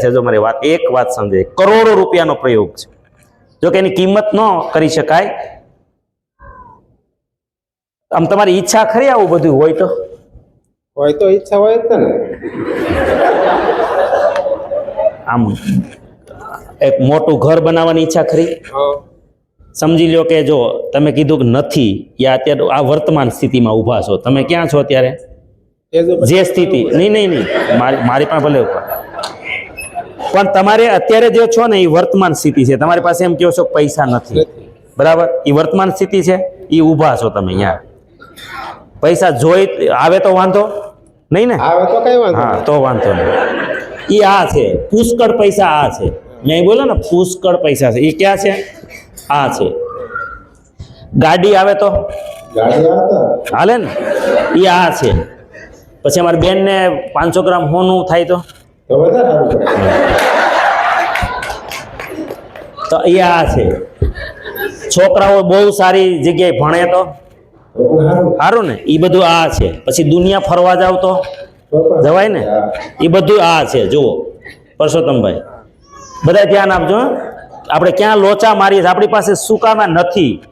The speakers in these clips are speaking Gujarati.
છે જો મારી વાત એક વાત સમજે કરોડો રૂપિયાનો પ્રયોગ છે. જો કે એની કિંમત ન કરી શકાય આમ તમારી ઈચ્છા ખરી આવું બધું હોય તો? હોય તો ઈચ્છા હોય જ ને. આમ એક મોટું ઘર બનાવવાની ઈચ્છા ખરી? સમજી લ્યો કે જો તમે કીધું કે નથી યા અત્યારે આ વર્તમાન સ્થિતિમાં ઊભા છો. તમે ક્યાં છો અત્યારે? જે સ્થિતિ નહીં નહીં નહીં મારી મારી પણ ભલે પણ તમારે અત્યારે જે છો ને એ વર્તમાન સ્થિતિ છે. તમારી પાસે એમ કહો છો પૈસા નથી. બરાબર? એ વર્તમાન સ્થિતિ છે એ ઊભા છો તમે અહીંયા. પૈસા જોઈ આવે તો વાંધો નહીં ને? આવે તો કઈ વાંધો હા તો વાંધો નહીં. એ આ છે પુષ્કળ પૈસા આ છે. મેં બોલો ને પુષ્કળ પૈસા છે. એ ક્યાં છે? આ છે. ગાડી આવે તો? હાલે ને? એ આ છે. પછી અમારી બેનને પાંચસો ગ્રામ હોનું થાય તો? તો વધારે સારું પડે. તો એ આ છે. છોકરાઓ બહુ સારી જગ્યાએ ભણે તો? સારું. ને? એ બધું આ છે. પછી દુનિયા ફરવા જાવ તો? જવાય ને? એ બધું આ છે જુઓ. પરસોત્તમભાઈ બધા ધ્યાન આપજો આપણે ક્યાં લોચા મારીએ છીએ? આપણી પાસે કામ નથી.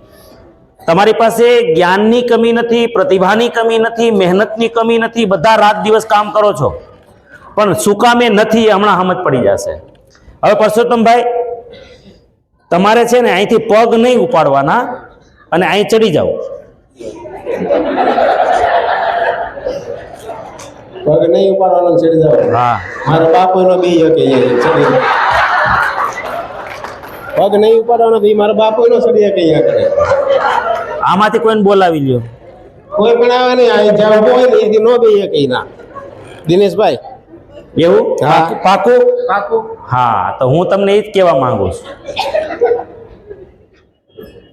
તમારી પાસે જ્ઞાનની કમી નથી પ્રતિભાની કમી નથી મહેનતની કમી નથી. બધા રાત દિવસ કામ કરો છો. પણ શું કામે નથી એ હમણાં સમજ પડી જશે. હવે પરસોત્તમભાઈ તમારે છે ને અહીંથી પગ નહીં ઉપાડવાના અને અહીં ચડી જાઓ. પગ નહીં ઉપાડવાનો ચડી જાવ હા. મારો બાપ એનો બી ચડી પગ નહીં ઉપાડવાનો બી મારો બાપ એનો ચડી કરે આમાંથી કોઈને બોલાવી લ્યો. કોઈ પણ આવે ને આ જ્યાં હોય ને એથી નો બી ના દિનેશભાઈ એવું? પાકું? પાકું? હા તો હું તમને એ જ કહેવા માંગુ છું.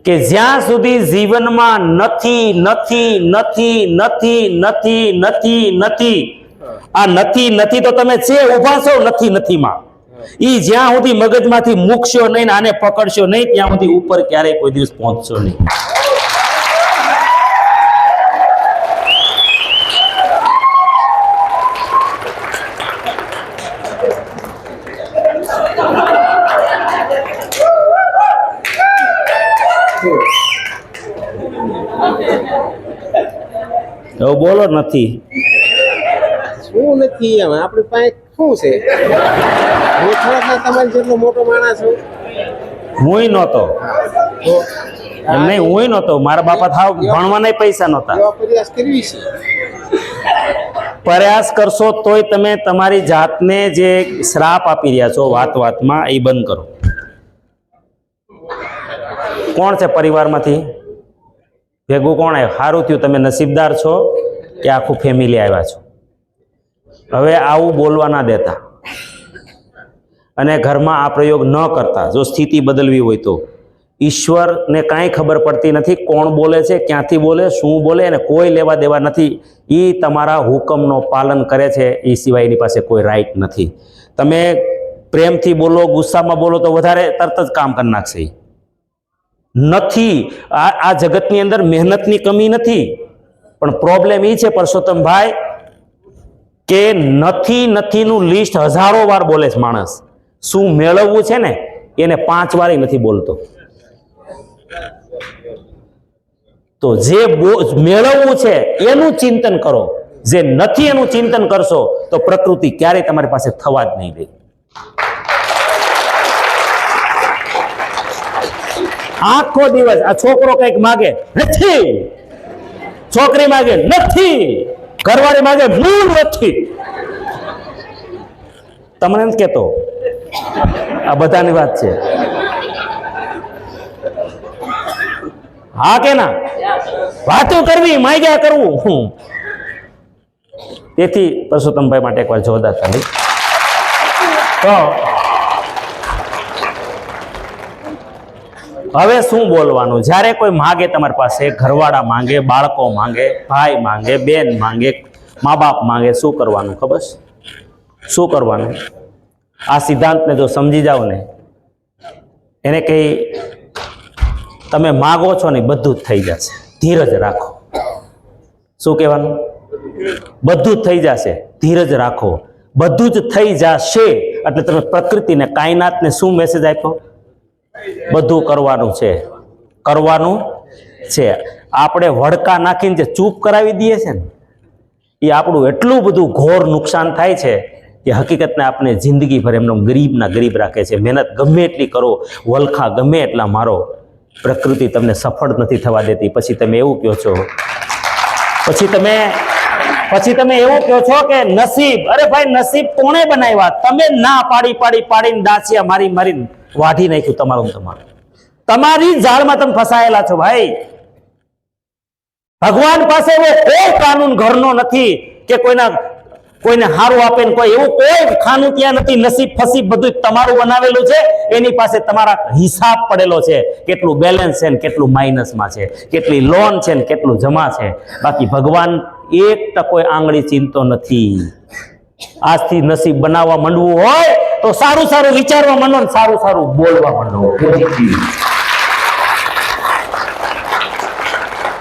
કે જ્યાં સુધી જીવનમાં નથી નથી નથી નથી નથી નથી નથી આ નથી નથી તો તમે છે ઊભા છો નથી નથીમાં. ઈ જ્યાં સુધી મગજમાંથી મૂકશો નહીં આને પકડશો નહીં ત્યાં સુધી ઉપર ક્યારેય કોઈ દિવસ પહોંચશો નહીં. હવે બોલો નથી. શું નથી એમ? આપણી પાસે શું છે? હું થોડાક તમારી જેટલો મોટો માણસ છું. હુંય નહોતો. એમ નહીં હુંય નહોતો. મારા બાપા થાવ ભણવાના પૈસા નહોતા. પ્રયાસ કરવી છે. પ્રયાસ કરશો તોય તમે તમારી જાતને જે શ્રાપ આપી રહ્યા છો વાત વાતમાં એ બંધ કરો. કોણ છે પરિવારમાંથી? ભેગું કોણ આવ્યું? સારું થયું, તમે નસીબદાર છો કે આખું ફેમિલી આવ્યા છો. હવે આવું બોલવા ના દેતા. અને ઘરમાં આ પ્રયોગ ન કરતા, જો સ્થિતિ બદલવી હોય તો. ઈશ્વરને કાંઈ ખબર પડતી નથી કોણ બોલે છે, ક્યાંથી બોલે, શું બોલે અને કોઈ લેવા દેવા નથી. એ તમારા હુકમનો પાલન કરે છે એ સિવાય એની પાસે કોઈ રાઈટ નથી. તમે પ્રેમથી બોલો, ગુસ્સામાં બોલો તો વધારે તરત જ કામ કરી નાખશે. નથી. આ આ જગતની અંદર મહેનતની કમી નથી. પણ પ્રોબ્લેમ એ છે પરસોત્તમભાઈ કે નથી નથીનું લિસ્ટ હજારો વાર બોલે છે માણસ. શું મેળવવું છે ને? એને પાંચ વાર નથી બોલતો. તો જે મેળવવું છે એનું ચિંતન કરો. જે નથી એનું ચિંતન કરશો તો પ્રકૃતિ ક્યારેય તમારી પાસે થવા જ નહીં દે. આખો દિવસ આ છોકરો કંઈક માગે, નથી. છોકરી માગે, નથી. ઘરવાળી માગે, મૂળ નથી. તમને નથી કેતો આ બધાની વાત છે. હા કે ના? વાતો કરવી, માગ્યા કરવું, હું. તેથી પરસોત્તમભાઈ માટે એકવાર જોરદાર ચાલી તો હવે શું બોલવાનું? જ્યારે કોઈ માગે તમારી પાસે, ઘરવાળા માંગે, બાળકો માંગે, ભાઈ માંગે, બેન માંગે મા બાપ માંગે, શું કરવાનું ખબર? છે શું કરવાનું? આ સિદ્ધાંતને જો સમજી જાઓ ને, એને કંઈ તમે માગો છો ને, બધું જ થઈ જશે. ધીરજ રાખો. શું કહેવાનું? બધું જ થઈ જશે. ધીરજ રાખો. બધું જ થઈ જશે. એટલે તમે પ્રકૃતિને, કાયનાતને શું મેસેજ આપ્યો? બધું કરવાનું છે. કરવાનું છે. આપણે વડકા નાખીને જે ચૂપ કરાવી દઈએ છે ને, એ આપણું એટલું બધું ઘોર નુકસાન થાય છે કે હકીકતને આપણે જિંદગીભર એમનો ગરીબના ગરીબ રાખે છે. મહેનત ગમે એટલી કરો, વલખા ગમે એટલા મારો. પ્રકૃતિ તમને સફળ નથી થવા દેતી. પછી તમે એવું કહો છો. પછી તમે પછી તમે એવું કહો છો કે નસીબ, અરે ભાઈ નસીબ કોણે બનાવ્યા? તમે ના પાડી પાડી પાડીને દાસિયા મારી મારી વાઢી નાખ્યું તમારું તમારું. તમારી જાળમાં તમે ફસાયેલા છો ભાઈ. ભગવાન પાસે એવો કોઈ કાનૂન ઘરનો નથી કે કોઈના, કોઈને હારું આપે ને કોઈ એવું કોઈ ખાનું ત્યાં નથી, નસીબ ફસીબ બધું તમારું બનાવેલું છે. એની પાસે તમારા હિસાબ પડેલો છે કેટલું બેલેન્સ છે ને કેટલું માઇનસમાં છે, કેટલી લોન છે ને કેટલું જમા છે. બાકી ભગવાન એક ટકો આંગળી ચિંતો નથી. આજથી નસીબ બનાવવા માંડવું હોય તો સારું સારું વિચારવા માંડો ને સારું સારું બોલવા માંડો.